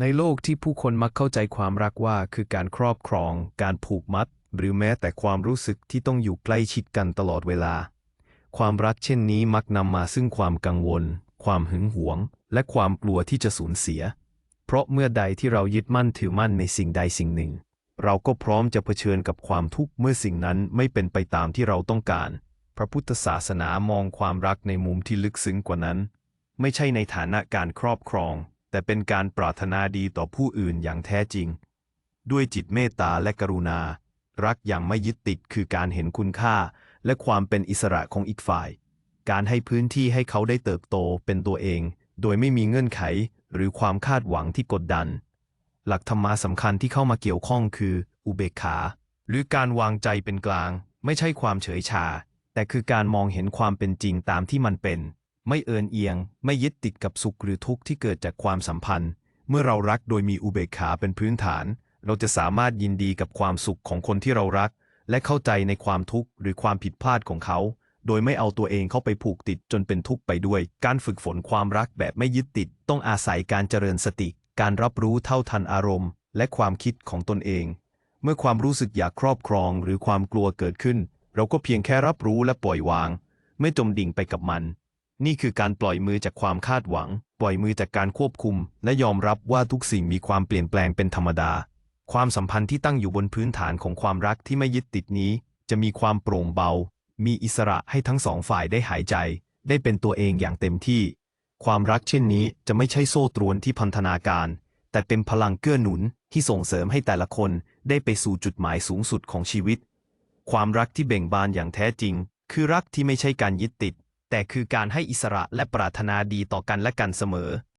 ในโลกที่ผู้คนมักเข้าใจความรักว่าคือการครอบครอง การผูกมัด หรือแม้แต่ความรู้สึกที่ต้องอยู่ใกล้ชิดกันตลอดเวลา ความรักเช่นนี้มักนำมาซึ่งความกังวล ความหึงหวง และความกลัวที่จะสูญเสีย เพราะเมื่อใดที่เรายึดมั่นถือมั่นในสิ่งใดสิ่งหนึ่ง เราก็พร้อมจะเผชิญกับความทุกข์เมื่อสิ่งนั้นไม่เป็นไปตามที่เราต้องการ พระพุทธศาสนามองความรักในมุมที่ลึกซึ้งกว่านั้น ไม่ใช่ในฐานะการครอบครอง แต่เป็นการปรารถนาดีต่อผู้อื่นอย่างแท้จริง ด้วยจิตเมตตาและกรุณา รักอย่างไม่ยึดติดคือการเห็นคุณค่า และความเป็นอิสระของอีกฝ่าย การให้พื้นที่ให้เขาได้เติบโตเป็นตัวเอง โดยไม่มีเงื่อนไขหรือความคาดหวังที่กดดัน หลักธรรมะสำคัญที่เข้ามาเกี่ยวข้องคือ อุเบกขา หรือการวางใจเป็นกลาง ไม่ใช่ความเฉยชา แต่คือการมองเห็นความเป็นจริงตามที่มันเป็น ไม่เอินเอียง ไม่ยึดติดกับสุขหรือทุกข์ที่เกิดจากความสัมพันธ์ เมื่อเรารักโดยมีอุเบกขาเป็นพื้นฐาน เราจะสามารถยินดีกับความสุขของคนที่เรารัก และเข้าใจในความทุกข์หรือความผิดพลาดของเขา โดยไม่เอาตัวเองเข้าไปผูกติดจนเป็นทุกข์ไปด้วย การฝึกฝนความรักแบบไม่ยึดติด ต้องอาศัยการเจริญสติ การรับรู้เท่าทันอารมณ์ และความคิดของตนเอง เมื่อความรู้สึกอยากครอบครองหรือความกลัวเกิดขึ้น เราก็เพียงแค่รับรู้และปล่อยวาง ไม่จมดิ่งไปกับมัน นี่คือการปล่อยมือจากความคาดหวัง ปล่อยมือจากการควบคุม และยอมรับว่าทุกสิ่งมีความเปลี่ยนแปลงเป็นธรรมดา ความสัมพันธ์ที่ตั้งอยู่บนพื้นฐานของความรักที่ไม่ยึดติดนี้ จะมีความโปร่งเบา มีอิสระให้ทั้งสองฝ่ายได้หายใจ ได้เป็นตัวเองอย่างเต็มที่ ความรักเช่นนี้จะไม่ใช่โซ่ตรวนที่พันธนาการ แต่เป็นพลังเกื้อหนุนที่ส่งเสริมให้แต่ละคนได้ไปสู่จุดหมายสูงสุดของชีวิต ความรักที่เบ่งบานอย่างแท้จริง คือรักที่ไม่ใช่การยึดติด แต่คือการให้อิสระและปรารถนาดีต่อกันและกันเสมอ